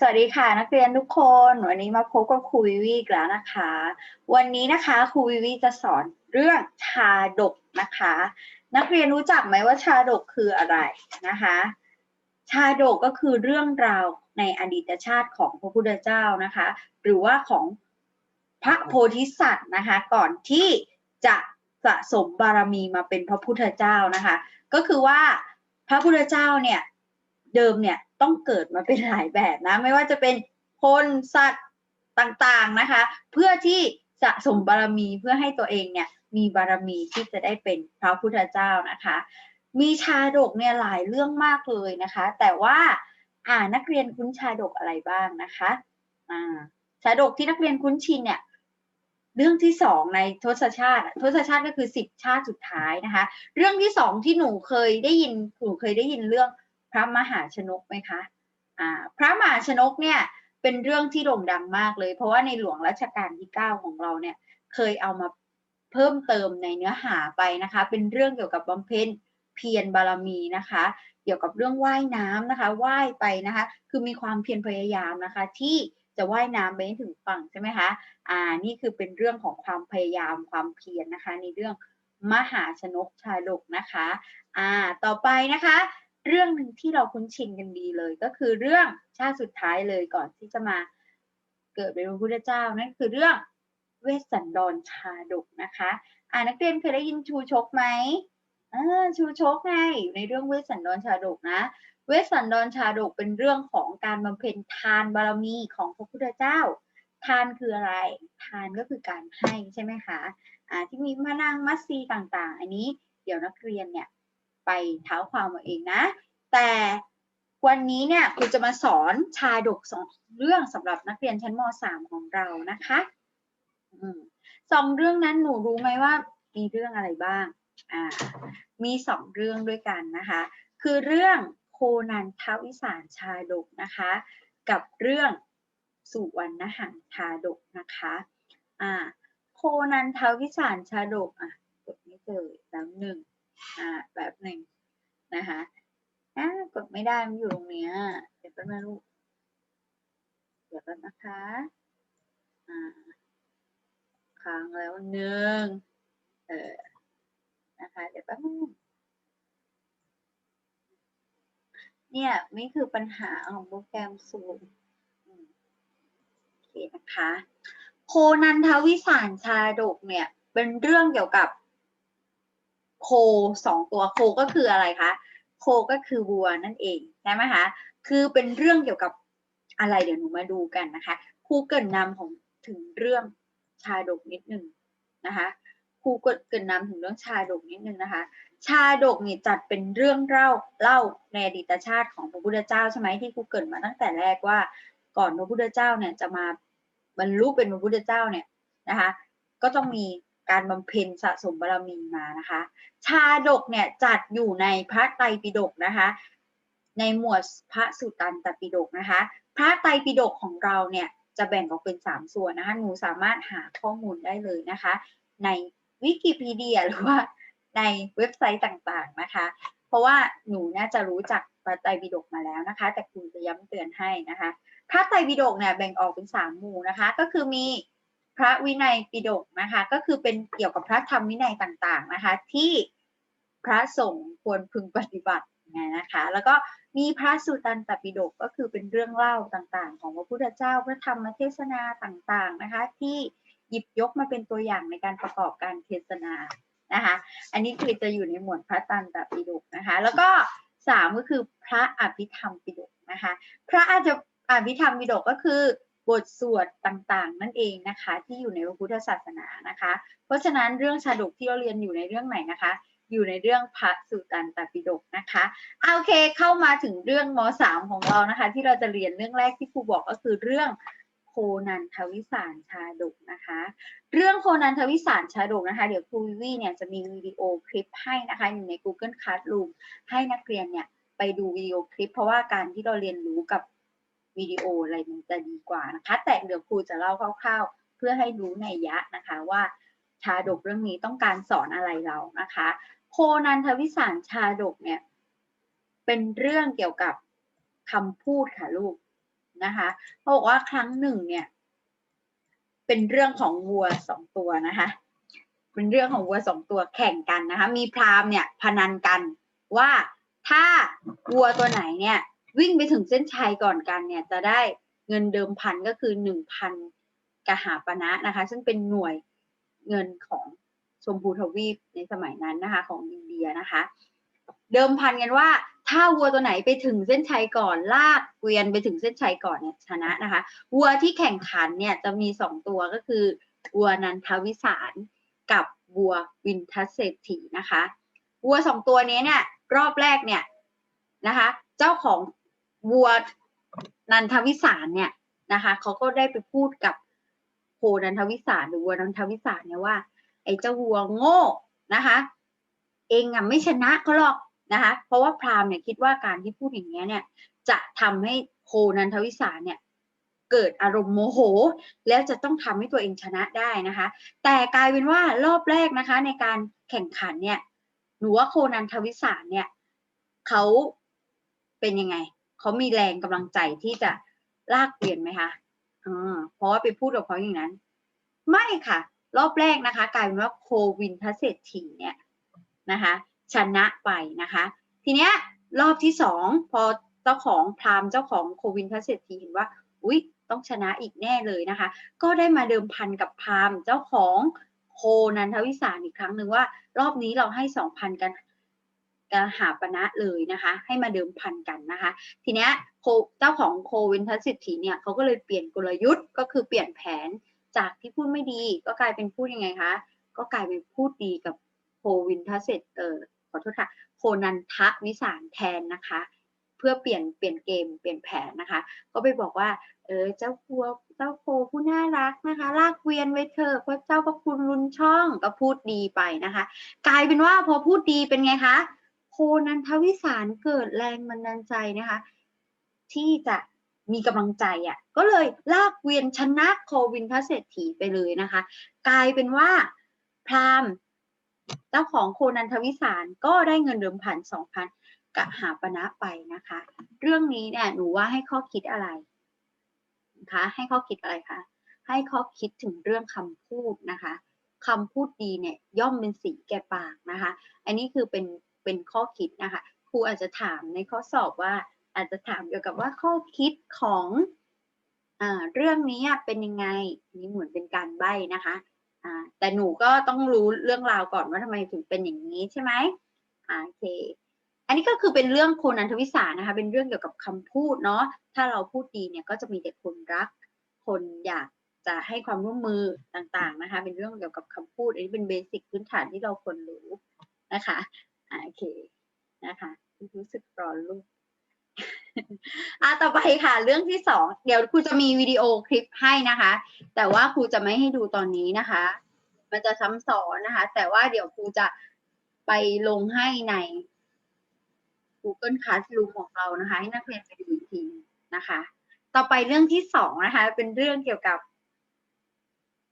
สวัสดีค่ะนักเรียนทุกคน วันนี้มาพบกับครูวิวีกแล้วนะคะ วันนี้นะคะครูวิวีจะสอนเรื่องชาดกนะคะ นักเรียนรู้จักไหมว่าชาดกคืออะไรนะคะ ชาดกก็คือเรื่องราวในอดีตชาติของพระพุทธเจ้านะคะ หรือว่าของพระโพธิสัตว์นะคะ ก่อนที่จะสะสมบารมีมาเป็นพระพุทธเจ้านะคะ ก็คือว่าพระพุทธเจ้าเนี่ยเดิมเนี่ย ต้องเกิดมาเป็นหลายแบบนะ ไม่ว่าจะเป็นคนสัตว์ต่างๆนะคะ เพื่อที่สะสมบารมีเพื่อให้ตัวเองเนี่ยมีบารมีที่จะได้เป็นพระพุทธเจ้านะคะ มีชาดกเนี่ยหลายเรื่องมากเลยนะคะ แต่ว่าอ่านักเรียนคุ้นชาดกอะไรบ้างนะคะอ่าชาดกที่นักเรียนคุ้นชินเนี่ยเรื่องที่สองในทศชาติทศชาติก็คือสิบชาติสุดท้ายนะคะ เรื่องที่สองที่หนูเคยได้ยินหนูเคยได้ยินเรื่อง พระมหาชนกไหมคะอ่าพระมหาชนกเนี่ยเป็นเรื่องที่โด่งดังมากเลย เพราะว่าในหลวงรัชกาลที่ 9 ของเราเนี่ยเคยเอามาเพิ่มเติมในเนื้อหาไปนะคะ เป็นเรื่องเกี่ยวกับบำเพ็ญเพียรบารมีนะคะ เกี่ยวกับเรื่องว่ายน้ำนะคะว่ายไปนะคะ คือมีความเพียรพยายามนะคะ ที่จะว่ายน้ำไปถึงฝั่งใช่ไหมคะอ่านี่คือเป็นเรื่องของความพยายามความเพียรนะคะ ในเรื่องมหาชนกชาดกนะคะอ่าต่อไปนะคะ เรื่องหนึ่งที่เราคุ้นชินกันดีเลย ก็คือเรื่องชาติสุดท้ายเลยก่อนที่จะมาเกิดเป็นพระพุทธเจ้านั่นคือเรื่องเวสสันดรชาดกนะคะ อ่านักเรียนเคยได้ยินชูชกไหมอชูชกไงอยู่ในเรื่องเวสสันดรชาดกนะ เวสสันดรชาดกเป็นเรื่องของการบำเพ็ญทานบารมีของพระพุทธเจ้า ทานคืออะไร ทานก็คือการให้ใช่ไหมคะอ่าที่มีมานังมัสซีต่างๆ อันนี้เดี๋ยวนักเรียนเนี่ย ไปเท้าความเอาเองนะ แต่วันนี้เนี่ยครูจะมาสอนชาดกสองเรื่องสำหรับนักเรียนชั้นม .3 ของเรานะคะอสองเรื่องนั้นหนูรู้ไหมว่ามีเรื่องอะไรบ้างอ่ามีสองเรื่องด้วยกันนะคะ คือเรื่องโคนันทวิสารชาดกนะคะ กับเรื่องสุวรรณหันชาดกนะคะอ่าโคนันทวิสารชาดกอะกดไม่เจอแล้วหนึ่ง อ่าแบบหนึ่งนะคะอ่ากดไม่ได้มันอยู่ตรงเนี้ยเดี๋ยวแป๊บนึงลูกเดี๋ยวแป๊บนะคะอ่าค้างแล้วหนึ่งเออนะคะเดี๋ยวแป๊บนึงเนี่ยนี่คือปัญหาของโปรแกรมซูมโอเคนะคะ โคนันทวิสารชาดกเนี่ย เป็นเรื่องเกี่ยวกับ โคสองตัวโคก็คืออะไรคะโคก็คือวัวนั่นเองใช่ไหมคะคือเป็นเรื่องเกี่ยวกับอะไรเดี๋ยวหนูมาดูกันนะคะครูเกินนำของถึงเรื่องชาดกนิดหนึ่งนะคะครูเกินนำถึงเรื่องชาดกนิดหนึ่งนะคะชาดกนี่จัดเป็นเรื่องเล่าเล่าในอดีตชาติของพระพุทธเจ้าใช่ไหมที่ครูเกินมาตั้งแต่แรกว่าก่อนพระพุทธเจ้าเนี่ยจะมาบรรลุเป็นพระพุทธเจ้าเนี่ยนะคะก็ต้องมี การบำเพ็ญสะสมบารมีมานะคะ ชาดกเนี่ยจัดอยู่ในพระไตรปิฎกนะคะ ในหมวดพระสุตตันตปิฎกนะคะ พระไตรปิฎกของเราเนี่ยจะแบ่งออกเป็น 3 ส่วนนะคะ หนูสามารถหาข้อมูลได้เลยนะคะ ในวิกิพีเดียหรือว่าในเว็บไซต์ต่างๆนะคะ เพราะว่าหนูน่าจะรู้จักพระไตรปิฎกมาแล้วนะคะ แต่ครูจะย้ำเตือนให้นะคะ พระไตรปิฎกเนี่ยแบ่งออกเป็น 3 หมู่นะคะ ก็คือมี พระวินัยปิฎกนะคะ ก็คือเป็นเกี่ยวกับพระธรรมวินัยต่างๆนะคะ ที่พระสงฆ์ควรพึงปฏิบัตินะคะ แล้วก็มีพระสุตันตปิฎกก็คือเป็นเรื่องเล่าต่างๆ ของพระพุทธเจ้าพระธรรมเทศนาต่างๆนะคะ ที่หยิบยกมาเป็นตัวอย่างในการประกอบการเทศนานะคะ อันนี้คือจะอยู่ในหมวดพระตันตปิฎกนะคะ แล้วก็สามก็คือพระอภิธรรมปิฎกนะคะ พระอาจจะอภิธรรมปิฎกก็คือ บทสวดต่างๆ นั่นเองนะคะ ที่อยู่ในพระพุทธศาสนานะคะ เพราะฉะนั้นเรื่องชาดกที่เราเรียนอยู่ในเรื่องไหนนะคะ อยู่ในเรื่องพระสุตันตปิฎกนะคะโอเคเข้ามาถึงเรื่องม .3 ของเรานะคะ ที่เราจะเรียนเรื่องแรกที่ครูบอกก็คือเรื่องโคนันทวิสารชาดกนะคะ เรื่องโคนันทวิสารชาดกนะคะ เดี๋ยวครูวิวีเนี่ยจะมีวิดีโอคลิปให้นะคะอยู่ใน Google Classroom ให้นักเรียนเนี่ยไปดูวิดีโอคลิป เพราะว่าการที่เราเรียนรู้กับ วิดีโออะไรมันจะดีกว่านะคะ แต่เดี๋ยวครูจะเล่าคร่าวๆ เพื่อให้รู้ในยะนะคะว่าชาดกเรื่องนี้ต้องการสอนอะไรเรานะคะ โคนันทวิสารชาดกเนี่ยเป็นเรื่องเกี่ยวกับคำพูดค่ะลูกนะคะเขาบอกว่าครั้งหนึ่งเนี่ย เป็นเรื่องของวัวสองตัวนะคะ เป็นเรื่องของวัวสองตัวแข่งกันนะคะ มีพราหมณ์เนี่ยพนันกันว่าถ้าวัวตัวไหนเนี่ย วิ่งไปถึงเส้นชัยก่อนกันเนี่ยจะได้เงินเดิมพันก็คือหนึ่งพันกหาปณะนะคะ ซึ่งเป็นหน่วยเงินของชมพูทวีปในสมัยนั้นนะคะ ของอินเดียนะคะ เดิมพันกันว่า ถ้าวัวตัวไหนไปถึงเส้นชัยก่อนลากเกวียนไปถึงเส้นชัยก่อนเนี่ยชนะนะคะ วัวที่แข่งขันเนี่ยจะมีสองตัวก็คือวัวนันทวิสารกับวัววินทัสเศรษฐีนะคะ วัวสองตัวนี้เนี่ยรอบแรกเนี่ยนะคะ เจ้าของ วัวนันทวิสารเนี่ยนะคะเขาก็ได้ไปพูดกับโคนันทวิสารหรือวัวนันทวิสารเนี่ยว่า ไอ้เจ้าวัวโง่นะคะ เองอะไม่ชนะเขาหรอกนะคะ เพราะว่าพราหมณ์เนี่ยคิดว่าการที่พูดอย่างเนี้ยเนี่ยจะทำให้โคนันทวิสารเนี่ยเกิดอารมณ์โมโห แล้วจะต้องทำให้ตัวเองชนะได้นะคะ แต่กลายเป็นว่ารอบแรกนะคะ ในการแข่งขันเนี่ยหนูว่าโคนันทวิสารเนี่ยเขาเป็นยังไง เขามีแรงกำลังใจที่จะลากเปลี่ยนไหมคะอ่าเพราะว่าไปพูดกับเขาอย่างนั้น ไม่ค่ะ รอบแรกนะคะกลายเป็นว่าโควินทเศรษฐีเนี่ยนะคะ ชนะไปนะคะ ทีเนี้ยรอบที่สองพอเจ้าของพราหมณ์เจ้าของโควินทเศรษฐีเห็นว่า อุ๊ยต้องชนะอีกแน่เลยนะคะ ก็ได้มาเดิมพันกับพราหมณ์เจ้าของโคนันทวิสารอีกครั้งหนึ่งว่า รอบนี้เราให้สองพันกัน กันหาปณะเลยนะคะ ให้มาเดิมพันกันนะคะ ทีเนี้ยเจ้าของโควินทัสิทธิเนี่ยเขาก็เลยเปลี่ยนกลยุทธ์ก็คือเปลี่ยนแผนจากที่พูดไม่ดี ก็กลายเป็นพูดยังไงคะ ก็กลายเป็นพูดดีกับโควินทเศรษเออขอโทษค่ะโคนันทวิสารแทนนะคะ เพื่อเปลี่ยนเปลี่ยนเกมเปลี่ยนแผนนะคะ ก็ไปบอกว่าเออเจ้าพัวเจ้าโคผู้น่ารักนะคะ ลากเวียนไว้เถอะเพราะเจ้าพระคุณรุนช่องก็พูดดีไปนะคะ กลายเป็นว่าพอพูดดีเป็นไงคะ โคนันทวิสารเกิดแรงบันดาลใจนะคะ ที่จะมีกำลังใจอะ่ะก็เลยลากเวียนชนะโควินทเศรษฐีไปเลยนะคะ กลายเป็นว่าพราหมณ์เจ้าของโคนันทวิสารก็ได้เงินเดิมพันสองพันกะหาปณะไปนะคะ เรื่องนี้เนี่ยหนูว่าให้ข้อคิดอะไรนะคะให้ข้อคิดอะไรคะให้ข้อคิดถึงเรื่องคำพูดนะคะคำพูดดีเนี่ยย่อมเป็นสีแก่ปากนะคะ อันนี้คือเป็น เป็นข้อคิดนะคะครูอาจจะถามในข้อสอบว่า อาจจะถามเกี่ยวกับว่าข้อคิดของอเรื่องนี้เป็นยังไงนนี้เหมือนเป็นการใบ้นะคะแต่หนูก็ต้องรู้เรื่องราวก่อนว่าทำไมถึงเป็นอย่างนี้ใช่ไหมโอเค อันนี้ก็คือเป็นเรื่องโคนันทวิสานะคะ เป็นเรื่องเกี่ยวกับคำพูดเนาะ ถ้าเราพูดดีเนี่ยก็จะมีแต่คนรัก คนอยากจะให้ความร่วมมือต่างๆนะคะ เป็นเรื่องเกี่ยวกับคำพูด อันนี้เป็นเบสิกพื้นฐานที่เราควรรู้นะคะ โอเคนะคะรู้สึกร้อนลูกอะต่อไปค่ะ เรื่องที่สองเดี๋ยวครูจะมีวิดีโอคลิปให้นะคะ แต่ว่าครูจะไม่ให้ดูตอนนี้นะคะ มันจะซ้ำซ้อนนะคะ แต่ว่าเดี๋ยวครูจะไปลงให้ใน Google Classroom ของเรานะคะ ให้นักเรียนไปดูอีกทีนะคะ ต่อไปเรื่องที่สองนะคะ เป็นเรื่องเกี่ยวกับ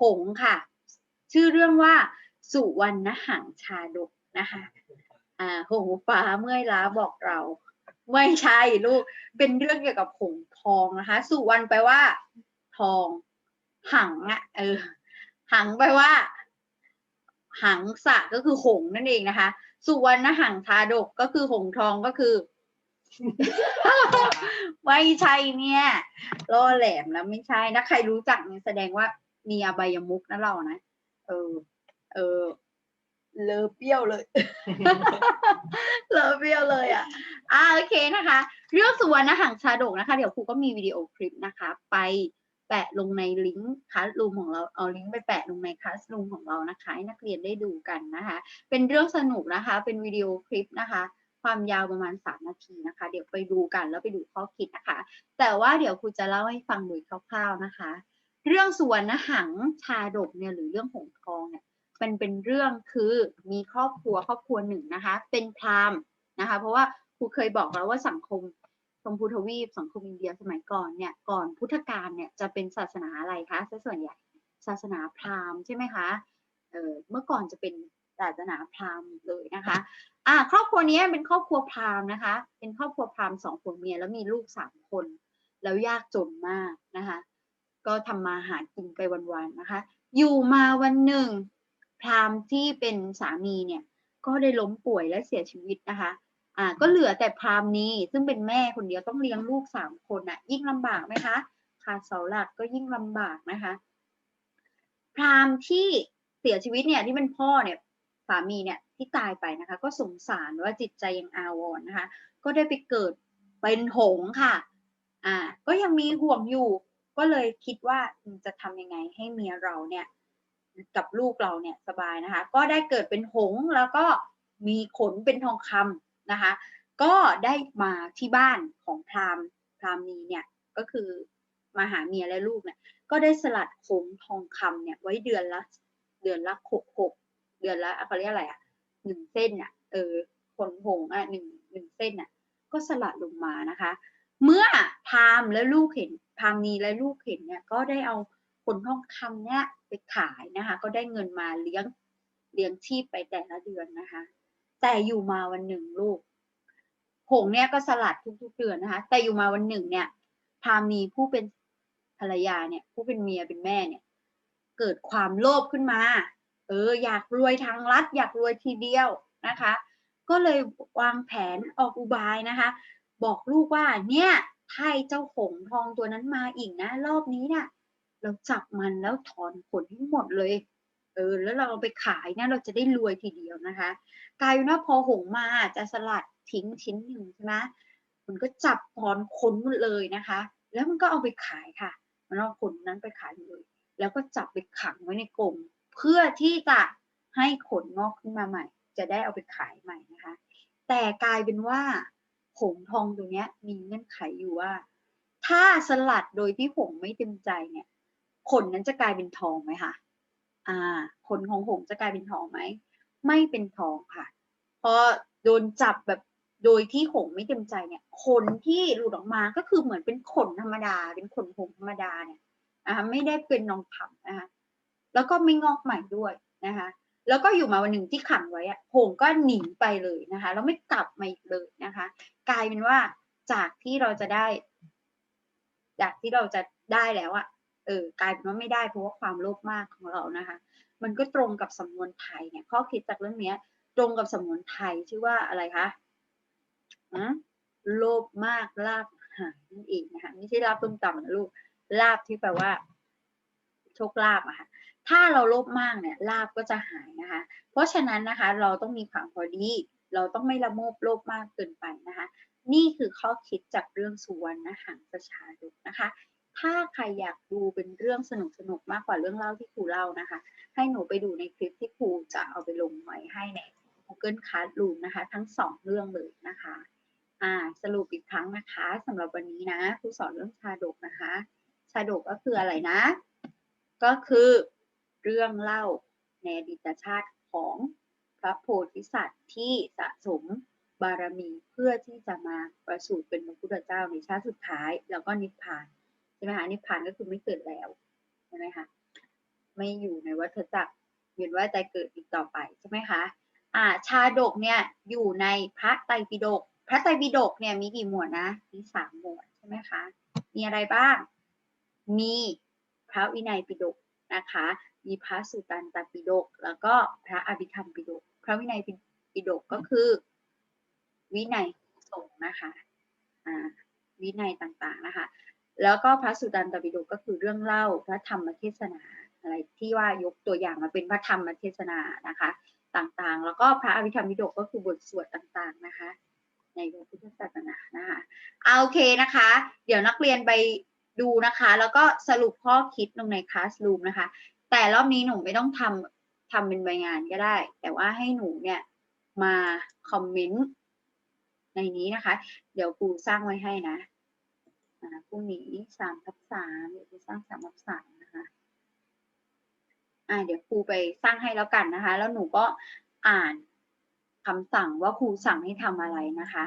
หงค่ะ ชื่อเรื่องว่าสุวรรณหังชาดกนะคะ อ่าหงฟ้าเมื่อยล้าบอกเรา ไม่ใช่ลูก เป็นเรื่องเกี่ยวกับหงทองนะคะ สุวรรณแปลว่า ทอง หังอะเออ หังแปลว่า หังสะก็คือหงนั่นเองนะคะ สุวรรณหังชาดกก็คือหงทองก็คือไม่ใช่เนี่ยล่อแหลมแล้วไม่ใช่ถ้าใครรู้จักเนี่ยแสดงว่ามีอบายมุกนะเรานะ เออ เออ เลอเปรี้ยวเลย เลอเปรี้ยวเลยอะ อ่าโอเคนะคะ เรื่องสุวรรณหังชาดกนะคะ เดี๋ยวครูก็มีวิดีโอคลิปนะคะ ไปแปะลงในลิงก์คัสรูมของเราเอาลิงก์ไปแปะลงในคัสรูมของเรานะคะให้นักเรียนได้ดูกันนะคะ เป็นเรื่องสนุกนะคะ เป็นวิดีโอคลิปนะคะ ความยาวประมาณ 3 นาทีนะคะ เดี๋ยวไปดูกันแล้วไปดูข้อคิดนะคะ แต่ว่าเดี๋ยวครูจะเล่าให้ฟังโดยคร่าวๆนะคะ เรื่องสุวรรณหังชาดกเนี่ยหรือเรื่องหงทองเนี่ย เป็นเป็นเรื่องคือมีครอบครัวครอบครัวหนึ่งนะคะ เป็นพราหมณ์นะคะ เพราะว่าครูเคยบอกแล้วว่าสังคมชมพูทวีปสังคมอินเดียสมัยก่อนเนี่ยก่อนพุทธกาลเนี่ยจะเป็นศาสนาอะไรคะซะส่วนใหญ่ศาสนาพราหมณ์ใช่ไหมคะเออเมื่อก่อนจะเป็นศาสนาพราหมณ์เลยนะคะอ่าครอบครัวนี้เป็นครอบครัวพราหมณ์นะคะ เป็นครอบครัวพราหมณ์สองผัวเมียแล้วมีลูกสามคน แล้วยากจนมากนะคะ ก็ทำมาหากินไปวันๆนะคะ อยู่มาวันหนึ่ง พราหมณ์ที่เป็นสามีเนี่ยก็ได้ล้มป่วยและเสียชีวิตนะคะอ่าก็เหลือแต่พราหมณ์นี้ซึ่งเป็นแม่คนเดียวต้องเลี้ยงลูกสามคนอะยิ่งลำบากไหมคะขาดเสาหลักก็ยิ่งลำบากนะคะพราหมณ์ที่เสียชีวิตเนี่ยที่เป็นพ่อเนี่ยสามีเนี่ยที่ตายไปนะคะ ก็สงสารว่าจิตใจยังอาวรณ์นะคะ ก็ได้ไปเกิดเป็นหงค่ะอ่าก็ยังมีห่วงอยู่ ก็เลยคิดว่าจะทำยังไงให้เมียเราเนี่ย กับลูกเราเนี่ยสบายนะคะ ก็ได้เกิดเป็นหงแล้วก็มีขนเป็นทองคำนะคะ ก็ได้มาที่บ้านของพราหมณ์พราหมณีเนี่ยก็คือมาหาเมียและลูกเนี่ยก็ได้สลัดผงทองคำเนี่ยไว้เดือนละเดือนละหกหกเดือนละเขาเรียกอะไรอะหนึ่งเส้นอะเออขนผงอะหนึ่งหนึ่งเส้นอะก็สลัดลงมานะคะ เมื่อพราหมณ์และลูกเห็นพราหมณีและลูกเห็นเนี่ยก็ได้เอา ผลทองคำเนี่ยไปขายนะคะ ก็ได้เงินมาเลี้ยงเลี้ยงชีพไปแต่ละเดือนนะคะ แต่อยู่มาวันหนึ่งลูกผงเนี่ยก็สลัดทุกๆเดือนนะคะ แต่อยู่มาวันหนึ่งเนี่ย พามีผู้เป็นภรรยาเนี่ย ผู้เป็นเมียเป็นแม่เนี่ย เกิดความโลภขึ้นมา เออ อยากรวยทางลัด อยากรวยทีเดียวนะคะ ก็เลยวางแผนออกอุบายนะคะ บอกลูกว่าเนี่ยถ้าไอ้เจ้าหงทองตัวนั้นมาอีกนะ รอบนี้เนี่ย เราจับมันแล้วถอนขนให้หมดเลย เออ แล้วเราเอาไปขายเนี่ยเราจะได้รวยทีเดียวนะคะ กลายเป็นว่าพอหงมาจะสลัดทิ้งชิ้นหนึ่งใช่ไหมมันก็จับถอนขนหมดเลยนะคะ แล้วมันก็เอาไปขายค่ะ มันเอาขนนั้นไปขายเลย แล้วก็จับไปขังไว้ในกรงเพื่อที่จะให้ขนงอกขึ้นมาใหม่ จะได้เอาไปขายใหม่นะคะ แต่กลายเป็นว่าหงทองตัวเนี้ยมีเงื่อนไขอยู่ว่า ถ้าสลัดโดยที่หงไม่เต็มใจเนี่ย ขนนั้นจะกลายเป็นทองไหมคะอ่า ขนของหงส์จะกลายเป็นทองไหม ไม่เป็นทองค่ะ พอโดนจับแบบโดยที่หงส์ไม่เต็มใจเนี่ย ขนที่หลุดออกมาก็คือเหมือนเป็นขนธรรมดา เป็นขนหงส์ธรรมดาเนี่ยนะคะไม่ได้เป็นทองคำนะคะแล้วก็ไม่งอกใหม่ด้วยนะคะ แล้วก็อยู่มาวันหนึ่งที่ขังไว้อะหงส์ก็หนีไปเลยนะคะแล้วไม่กลับมาอีกเลยนะคะ กลายเป็นว่าจากที่เราจะได้ จากที่เราจะได้แล้วอะ ออกลายเป็นว่าไม่ได้เพราะว่าความโลภมากของเรานะคะ มันก็ตรงกับสำนวนไทยเนี่ยข้อคิดจากเรื่องเนี้ยตรงกับสำนวนไทยชื่อว่าอะไรคะอะโลภมากลาบหายนั่นเองนะคะไม่ใช่ลาบต้มต่ำนะลูกลาบที่แปลว่าโชคลาบอะค่ะถ้าเราโลภมากเนี่ยลาบก็จะหายนะคะ เพราะฉะนั้นนะคะ เราต้องมีความพอดีเราต้องไม่ละโมบโลภมากเกินไปนะคะ นี่คือข้อคิดจากเรื่องสุวรรณหังประชาดกนะคะ ถ้าใครอยากดูเป็นเรื่องสนุกสนุกมากกว่าเรื่องเล่าที่ครูเล่านะคะ ให้หนูไปดูในคลิปที่ครูจะเอาไปลงไว้ให้ใน Google Classroom นะคะ ทั้งสองเรื่องเลยนะคะอ่าสรุปอีกครั้งนะคะสำหรับวันนี้นะครูสอนเรื่องชาดกนะคะ ชาดกก็คืออะไรนะ ก็คือเรื่องเล่าในอดีตชาติของพระโพธิสัตว์ที่สะสมบารมีเพื่อที่จะมาประสูติเป็นพระพุทธเจ้าในชาติสุดท้าย แล้วก็นิพพาน ช่ไหมคะนิพพานก็คือไม่เกิดแล้วใช่ไหมคะไม่อยู่ในวัฏจักรเวียนว่ายตายเกิดอีกต่อไปใช่ไหมคะอ่าชาดกเนี่ยอยู่ในพระไตรปิฎกพระไตรปิฎกเนี่ยมีกี่หมวดนะมีสามหมวดใช่ไหมคะมีอะไรบ้าง มีพระวินัยปิฎกนะคะ มีพระสุตตันตปิฎกแล้วก็พระอภิธรรมปิฎกพระวินัยปิฎกก็คือ วินัยสงฆ์นะคะอ่าวินัยต่างๆนะคะ แล้วก็พระสุตันตปิฎกก็คือเรื่องเล่าพระธรรมเทศนาอะไรที่ว่ายกตัวอย่างมาเป็นพระธรรมเทศนานะคะ ต่างๆ แล้วก็พระอภิธรรมปิฎกก็คือบทสวดต่างๆนะคะ ในพระพุทธศาสนานะคะเอาโอเคนะคะ เดี๋ยวนักเรียนไปดูนะคะ แล้วก็สรุปข้อคิดลงในคลาส room นะคะ แต่รอบนี้หนูไม่ต้องทำทำเป็นใบงานก็ได้ แต่ว่าให้หนูเนี่ยมาคอมเมนต์ในนี้นะคะ เดี๋ยวครูสร้างไว้ให้นะ อ่าพรุ่งนี้สามทับสามเดี๋ยวครูสร้างสามทับสามนะคะอ่าเดี๋ยวครูไปสร้างให้แล้วกันนะคะ แล้วหนูก็อ่านคำสั่งว่าครูสั่งให้ทำอะไรนะคะ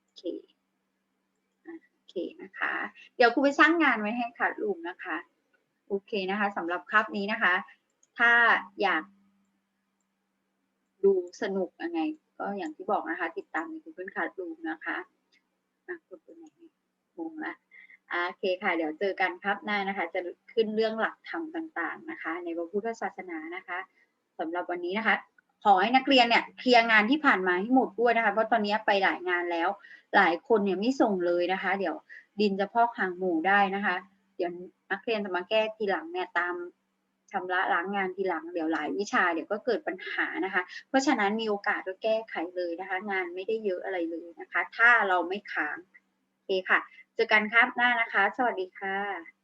โอเคโอเคนะคะ เดี๋ยวครูไปสร้างงานไว้ให้ค่ะลูกนะคะโอเคนะคะสำหรับคลิปนี้นะคะ ถ้าอยากดูสนุกยังไง ก็อย่างที่บอกนะคะ ติดตามใน Google Classroom นะคะอะกดตัวไหน เนี่ยงงละโอเคค่ะ เดี๋ยวเจอกันครับหน้านะคะ จะขึ้นเรื่องหลักธรรมต่าง ๆนะคะ ในพระพุทธศาสนานะคะสำหรับวันนี้นะคะ ขอให้นักเรียนเนี่ยเคลียร์งานที่ผ่านมาให้หมดด้วยนะคะ เพราะตอนนี้ไปหลายงานแล้ว หลายคนเนี่ยไม่ส่งเลยนะคะ เดี๋ยวดินจะพอกหางหมูได้นะคะ เดี๋ยวนักเรียนจะมาแก้ทีหลังเนี่ยตามชำระล้างงานทีหลังเดี๋ยวหลายวิชาเดี๋ยวก็เกิดปัญหานะคะ เพราะฉะนั้นมีโอกาสก็แก้ไขเลยนะคะ งานไม่ได้เยอะอะไรเลยนะคะ ถ้าเราไม่ค้างโอเคค่ะ เจอกันครับหน้านะคะ สวัสดีค่ะ